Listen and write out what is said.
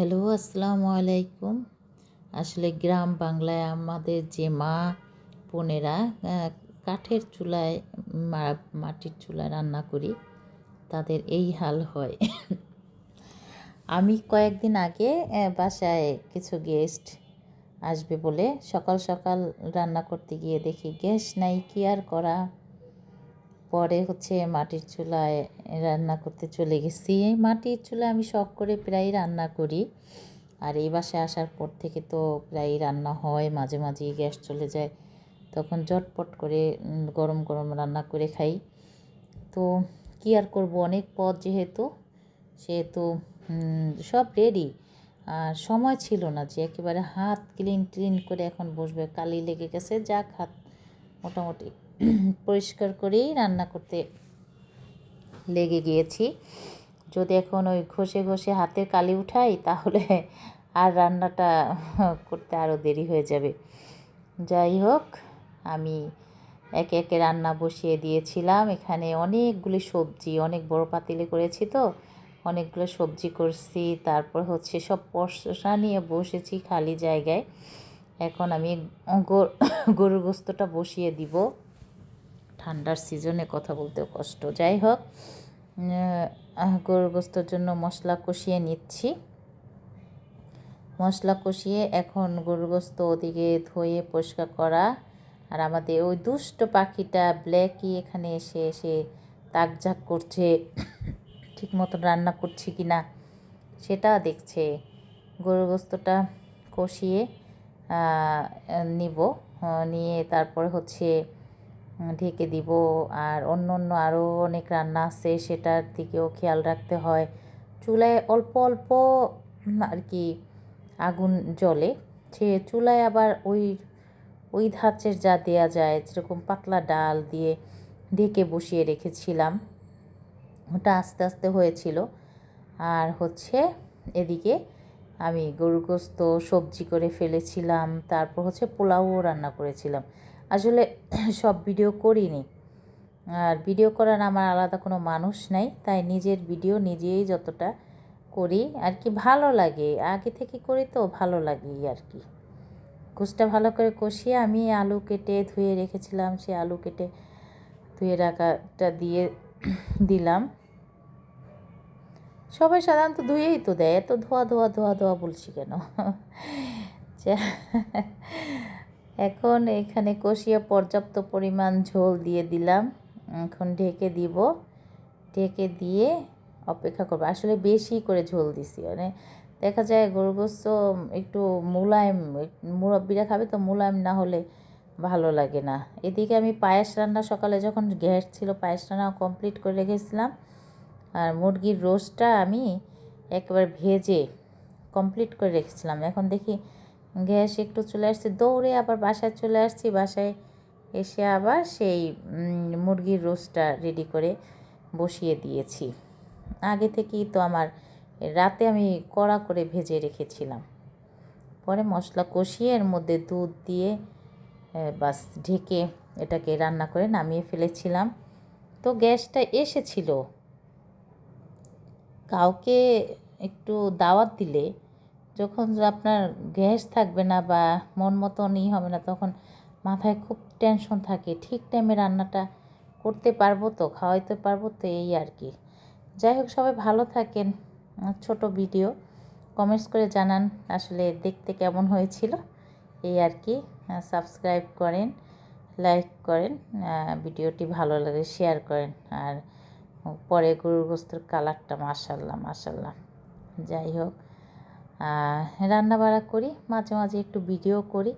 Hello, আসসালামু আলাইকুম। আসলে গ্রাম বাংলায় আমাদের যে মা বোনেরা কাঠের চুলায় মাটির চুলায় রান্না করি, তাদের এই হাল হয়। আমি কয়েকদিন আগে বাসায় কিছু গেস্ট আসবে বলে সকাল সকাল রান্না করতে গিয়ে দেখি, গ্যাস নাই, কি আর করা? পরে হচ্ছে মাটির চুলায় রান্না করতে চলে গেছি। এই মাটির চুলায় আমি শখ করে প্রায় রান্না করি। আর এই বাসায় আসার পর থেকে তো প্রায় রান্না হয়, মাঝে মাঝেই গ্যাস চলে যায়। তখন ঝটপট করে গরম গরম রান্না করে খাই। তো কী আর করব, অনেক পদ যেহেতু, সেহেতু সব রেডি আর সময় ছিল না যে, একেবারে হাত ক্লিন ক্লিন করে এখন বসবে। কালি লেগে গেছে, যাক হাত মোটামুটি পরিষ্কার করেই রান্না করতে লেগে গিয়েছি। যদি এখন ওই ঘষে ঘষে হাতে কালি উঠাই, তাহলে আর রান্নাটা করতে আরও দেরি হয়ে যাবে। যাই হোক, আমি একে একে রান্না বসিয়ে দিয়েছিলাম। এখানে অনেকগুলি সবজি, অনেক বড় পাতিলে করেছি তো, অনেকগুলো সবজি করছি। তারপর হচ্ছে সব পশা নিয়ে বসেছি খালি জায়গায়। এখন আমি গরুর গোস্তটা বসিয়ে দিব। ঠান্ডার সিজনে কথা বলতেও কষ্ট। যাই হোক গরুর গোস্তর জন্য মশলা কষিয়ে নিচ্ছি। মশলা কষিয়ে এখন গরুর গোস্ত ওদিকে ধুয়ে পরিষ্কার করা। আর আমাদের ওই দুষ্ট পাখিটা ব্ল্যাকই এখানে এসে এসে তাকঝাক করছে। ঠিক মতন রান্না করছি কি না সেটা দেখছে। গরুর গোস্তটা কষিয়ে নিব। নিয়ে তারপরে হচ্ছে ঢেকে দিব। আর অন্য অন্য আরও অনেক রান্না আছে, সেটার দিকেও খেয়াল রাখতে হয়। চুলায় অল্প অল্প আর কি, আগুন জ্বলে। সে চুলায় আবার ওই ওই ধাঁচের যা দেয়া যায়, যেরকম পাতলা ডাল দিয়ে ঢেকে বসিয়ে রেখেছিলাম, ওটা আস্তে আস্তে হয়েছিল। আর হচ্ছে, এদিকে আমি গরু গোস্ত সবজি করে ফেলেছিলাম, তারপর হচ্ছে পোলাওও রান্না করেছিলাম। আসলে সব ভিডিও করিনি। আর ভিডিও করার আমার আলাদা কোনো মানুষ নাই, তাই নিজের ভিডিও নিজেই যতটা করি আর কি ভালো লাগে। আগে থেকে করি তো ভালো লাগে আর কি। গোসটা ভালো করে কষিয়ে আমি আলু কেটে ধুয়ে রেখেছিলাম, সে আলু কেটে ধুয়ে রাখাটা দিয়ে দিলাম। সবাই সাধারণত ধুয়েই তো দেয়, এত ধোয়া ধোয়া ধোয়া ধোয়া বলছি কেন? এখন এখানে কষিয়ে পর্যাপ্ত পরিমাণ ঝোল দিয়ে দিলাম। এখন ঢেকে দিব। ঢেকে দিয়ে অপেক্ষা করব। আসলে বেশি করে ঝোল দিছি মানে দেখা যায় গরু গোস্ত একটু মুলায়ম, মুরব্বীরা খাবে তো মুলায়ম না হলে ভালো লাগে না। এদিকে আমি পায়েস রান্না সকালে যখন গ্যাস ছিল, পায়েস রান্না কমপ্লিট করে রেখেছিলাম। আর মুরগির রোস্টটা আমি একবার ভেজে কমপ্লিট করে রেখেছিলাম। এখন দেখি গ্যাস একটু চলে আসছে, দৌড়ে আবার বাসায় চলে আসছি, বাসায় এসে আবার সেই মুরগির রোস্টটা রেডি করে বসিয়ে দিয়েছি। আগে থেকেই তো আমার রাতে আমি কড়া করে ভেজে রেখেছিলাম। পরে মশলা কষিয়ে এর মধ্যে দুধ দিয়ে বাস ঢেকে এটাকে রান্না করে নামিয়ে ফেলেছিলাম। তো গ্যাসটা এসেছিল। কাউকে একটু দাওয়াত দিলে যখন আপনার গ্যাস থাকবে না বা মন মতনই হবে না, তখন মাথায় খুব টেনশন থাকে। ঠিক টাইমে রান্নাটা করতে পারব তো, খাওয়াইতে পারব তো, এই আর কি। যাই হোক, সবাই ভালো থাকেন। ছোট ভিডিও কমেন্টস করে জানান আসলে দেখতে কেমন হয়েছিল। এই আর কি সাবস্ক্রাইব করেন লাইক করেন ভিডিওটি ভালো লাগে শেয়ার করেন। আর পরে গরুর গোস্তের কালারটা মাসাল্লাহ মাসাল্লাহ যাই হোক রান্না বাড়া করি, মাঝে মাঝে একটু ভিডিও করি।